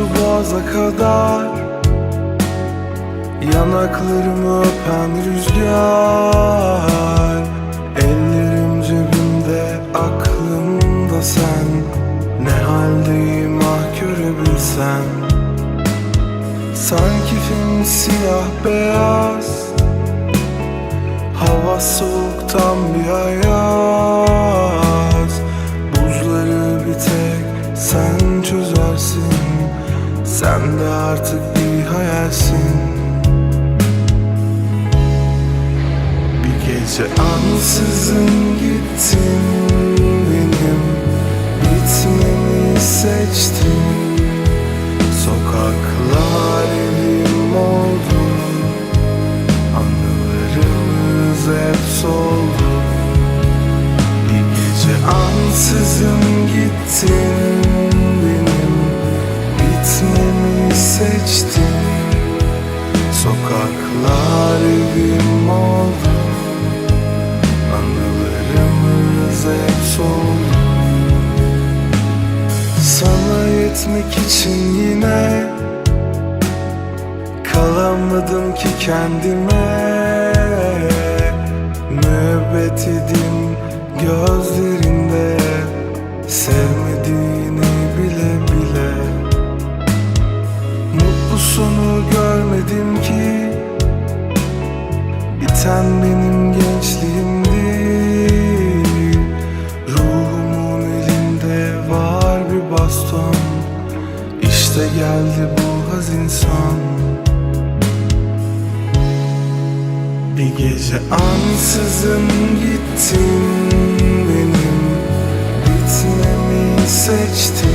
boğaza kadar. Yanaklarımı öpen rüzgar. Ellerim cebimde aklımda sen. Ne haldeyim ah görebilsen. Sanki film siyah beyaz. Hava soğuktan bir ayaz Sen de artık bir hayalsin. Bir gece ansızın gittin benim. Bitmemi seçtin Seçtin Sokaklar evim oldu. Anılarımız hep soldu. Sana yetmek için yine Kalamadım ki kendime. Müebbet yedim gözlerinde görmedim ki. Biten benim gençliğimdi. Ruhumun elinde var bir baston. İşte geldi bu hazin son Bir gece ansızın gittin benim. Bitmemi seçtin